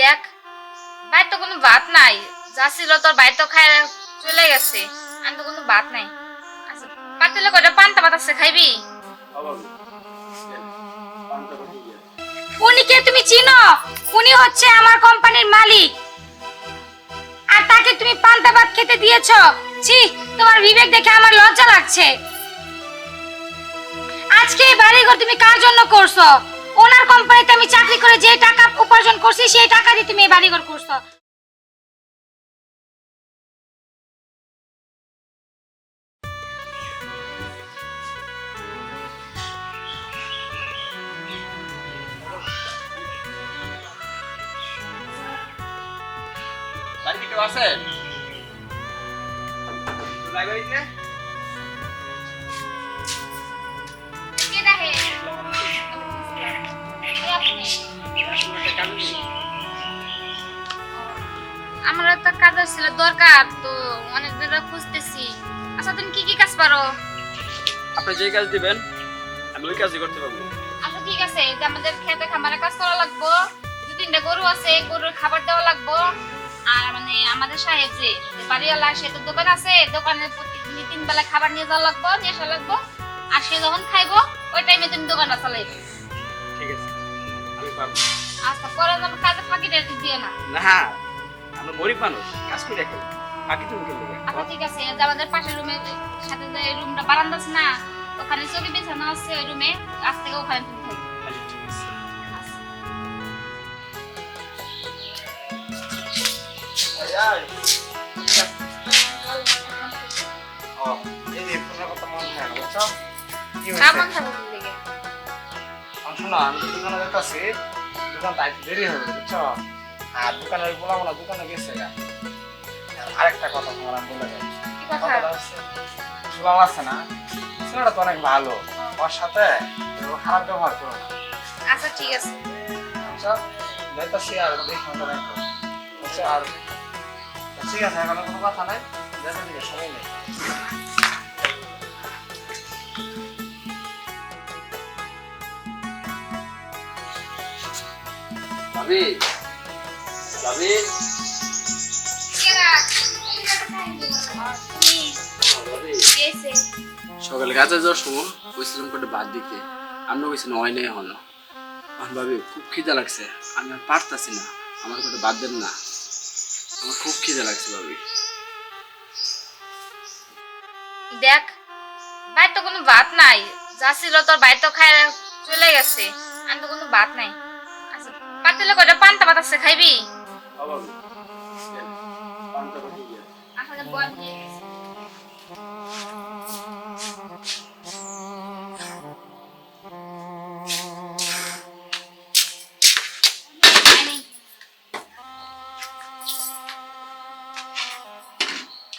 দেখ বাইর তো কোনো ভাত নাই। যা ছিল তোর বাইর তো খায়, চলে গেছে। আর তো কোনো ভাত নাই। আচ্ছা পাতিলে কয়টা পান্তা ভাত আছে খাইবি? উনিকে তুমি চিনো? উনি হচ্ছে আমার কোম্পানির মালিক। আর তাকে তুমি পান্তা ভাত খেতে দিয়েছ? ছি, তোমার বিবেক দেখে আমার লজ্জা লাগছে। আজকে এই বাড়িঘর তুমি কার জন্য করছ? ওনার কোম্পানিতে আমি চাকরি করে যে টাকা উপার্জন করছি, সেই টাকা দিয়ে তুমি এই বাড়িঘর করছ। লাইব্রেরিতে? আমার একটা কাজ ছিল দরকার তো অনেক দিন খুঁজতেছি। আচ্ছা তুমি কি কি কাজ পারো? আপনি যে কাজ দিবেন আমি ওই কাজই করতে পারব। আচ্ছা ঠিক আছে যে আমাদের খেতে খামারে কাজ করা লাগবো দু তিনটা গরু আছে গরুর খাবার দেওয়া লাগবো। আর মানে আমাদের সাহেব যে বাড়িওয়ালা সে তো দোকান আছে দোকানে প্রতিদিন তিন বেলা খাবার নিয়ে যাওয়া লাগবো নিয়ে আসা লাগবো। আর সে যখন খাইবো ওই টাইমে তুমি দোকানটা চালাইবে। ঠিক আছে আমি পারব। আচ্ছা পরে যেন কাজে ফাঁকি রেখে দিও না। না আমরা গরিব মানুষ কাজ করে রাখেন বাকি তুমি কেন আচ্ছা ঠিক আছে যে আমাদের পাশের রুমে সাথে যে রুমটা বারান্দা আছে না ওখানে চবি বিছানা আছে ওই রুমে আজ থেকে ওখানে তুমি থাকবে। আচ্ছা, এই আমি তো দোকানে দোকানটা আইতে দেরি হবে, বুঝছ? আর দোকানের ওই পোলাপানা দোকানে গেছে আরেকটা কথা তোমার আমি বলে যাই আছে না? ছেলেটা তো অনেক ভালো। ওর সাথে খারাপ ব্যবহার করো না। আচ্ছা ঠিক আছে। বুঝছ যাইতাছি আর দেখি আর ঠিক আছে এখন কোনো কথা নাই। যাইতে সময় নেই ভাবি ভাবি কেরা তুমি সকালে কাজে যাওয়ার সময় কইছিলাম করে বাদ দিতে। আমি কইছিলাম হয় নাই হন। আমার ভাবি খুব খিদা লাগছে। আমি আর পারতাছি না। আমার করে বাদ দেন না। আমার খুব খিদা লাগছে ভাবি দেখ বাইর তো কোনো ভাত নাই। যা ছিল তোর বাইর তো খায় চলে গেছে। আমি তো কোনো ভাত নাই। পাতিলে কয়টা পান্তা ভাত আছে খাইবি?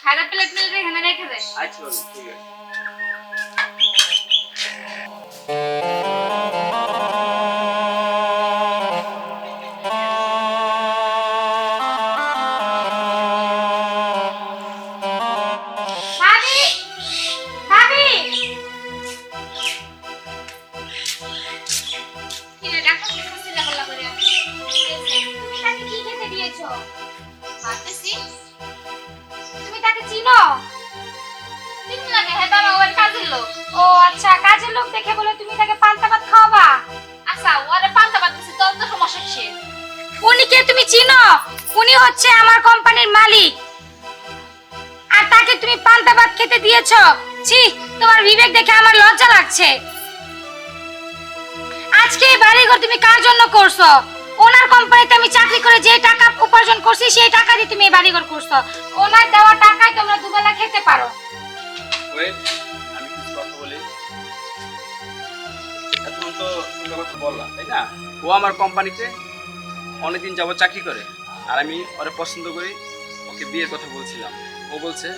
খাবার প্লেট মিলে এখানে রেখে দে। আচ্ছা ঠিক আছে। ভাবতেছি তুমি তাকে চিনো? তিন লাগে হ্যাঁ বাবা কাজের লোক। ও আচ্ছা কাজের লোক দেখে বলে তুমি তাকে পান্তা ভাত খাওয়াবা? আচ্ছা ওরে পান্তা ভাত দিছি তোর তো সমস্যা সে উনিকে তুমি চিনো? উনি হচ্ছে আমার কোম্পানির মালিক। আর তাকে তুমি পান্তা ভাত খেতে দিয়েছ? ছি, তোমার বিবেক দেখে আমার লজ্জা লাগছে। আজকে এই বাড়িঘর তুমি কার জন্য করছ? ওনার কোম্পানিতে আমি চাকরি করে যে টাকা উপার্জন করছি, সেই টাকা দিয়ে তুমি এই বাড়িঘর করছ। ওনার দেওয়া টাকায় তোমরা দুবেলা খেতে পারো। ও আমার কোম্পানিতে অনেকদিন যাবত চাকরি করে, আর আমি ওরে পছন্দ করি। ওকে বিয়ের কথা বলছিলাম। ও বলছে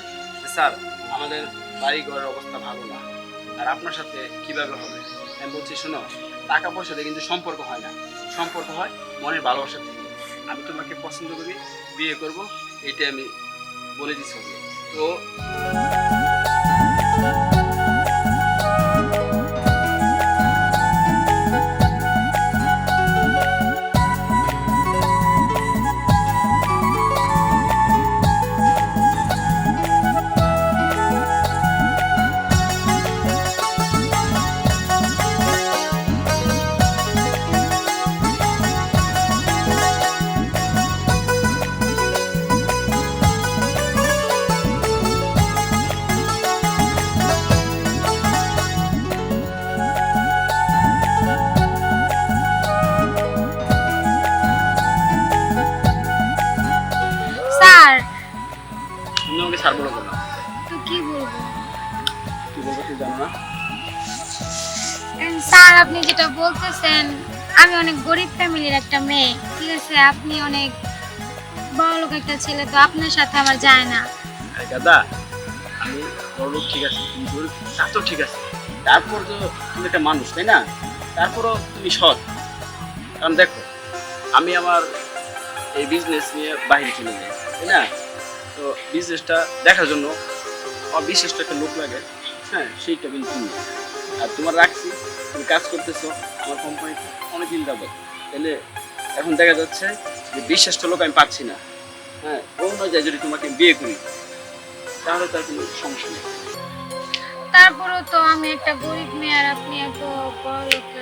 স্যার, আমাদের বাড়ি ঘরের অবস্থা ভালো না। আর আপনার সাথে কীভাবে হবে? আমি বলছি, শোনো, টাকা পয়সাতে কিন্তু সম্পর্ক হয় না। সম্পর্ক হয়, মনের ভালোবাসা থেকে। আমি তোমাকে পছন্দ করি, বিয়ে করব এটা আমি বলে দিচ্ছি তো বলতেছেন, আমি অনেক গরিব ফ্যামিলির একটা মেয়ে। ঠিক আছে, আপনি অনেক বড় লোক একটা ছেলে, তো আপনার সাথে আমার যায় না। দাদা, আমি বড় লোক ঠিক আছে, তুমি গরিব, তা তো ঠিক আছে। তারপর তো তুমি একটা মানুষ, তাই না? তারপরও তুমি সৎ। কারণ দেখো, আমি আমার এই বিজনেস নিয়ে বাইরে চলে যাই, তাই না? তো বিজনেসটা দেখার জন্য আমার একটা লোক লাগে হ্যাঁ সেইটা কিন্তু আর তোমার রাখছি তুমি কাজ করতেছো আমার কোম্পানিতে অনেকদিন যাবত তাহলে এখন দেখা যাচ্ছে যে বিশ্বাসটা লোক আমি পাচ্ছি না। হ্যাঁ ও নয় যায় যদি তোমাকে বিয়ে করি তাহলে তার কোনো সমস্যা নেই। তারপরেও তো আমি একটা গরিব মেয়ে আর আপনি এত বড় একটা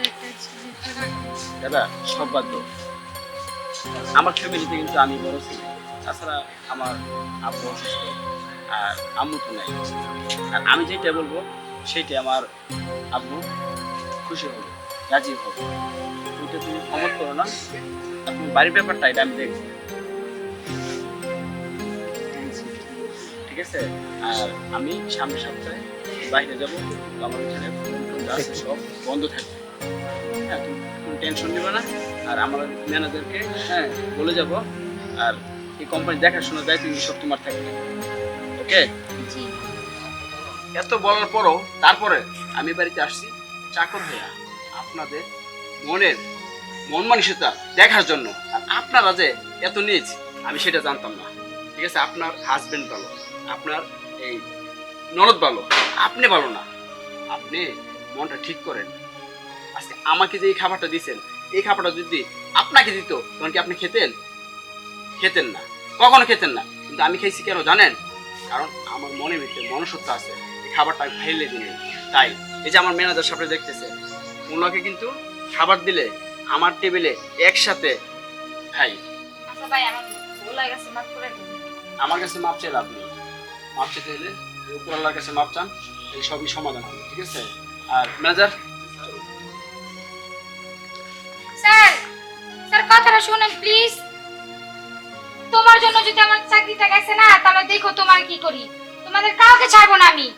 দাদা সব বাদ আমার ফ্যামিলিতে কিন্তু আমি বড় ছেলে। তাছাড়া আমার আব্বু অসুস্থ আর আম্মু তো নাই। আর আমি যেটা বলব সেইটাই আমার আব্বু খুশি হবে রাজি হবে ওইটা তুমি ক্ষমত করো না আর বাড়ির ব্যাপারটা এটা আমি দেখব ঠিক আছে? আর আমি সামনের সপ্তাহে বাইরে যাব আমার ওখানে সব বন্ধ থাকবে। হ্যাঁ তুমি কোনো টেনশন নেবে না। আর আমার ম্যানেজারকে হ্যাঁ বলে যাব। আর এই কোম্পানি দেখাশোনার দায়িত্ব সব তোমার থাকবে। ওকে জি। এত বলার পরও তারপরে আমি বাড়িতে আসছি। চাকর ভাইয়া, আপনাদের মনের মন মানসিকতা দেখার জন্য। আর আপনারা যে এত নিজ, আমি সেটা জানতাম না। ঠিক আছে? আপনার হাজবেন্ড ভালো, আপনার এই ননদ ভালো, আপনি ভালো না। আপনি মনটা ঠিক করেন। আজকে আমাকে যে এই খাবারটা দিয়েছেন এই খাবারটা যদি আপনাকে দিত, তখন কি আপনি খেতেন? খেতেন না। কখনো খেতেন না। কিন্তু আমি খেয়েছি কেন জানেন? কারণ আমার মনে ভিতরে মনুষ্যত্ব আছে। খাবারটা আমি ফেলে দিলে। তাই এই যে আমার ম্যানেজার সামনে দেখতেছে ওনাকে কিন্তু খাবার দিলে আমার টেবিলে একসাথে খাই। আচ্ছা ভাই আমার ভুল হয়ে গেছে মাফ করে দিন। আমার কাছে মাপ চাইলে আপনি মাপ চাইতে হলে উপর আল্লাহর কাছে মাপ চান এই সবই সমাধান হবে ঠিক আছে? আর ম্যানেজার স্যার স্যার কথাটা শুনেন প্লিজ তোমার জন্য যদি আমার চাকরিটা গেছে না তাহলে দেখো তোমার কি করি। তোমাদের কাউকে ছাড়বো না আমি।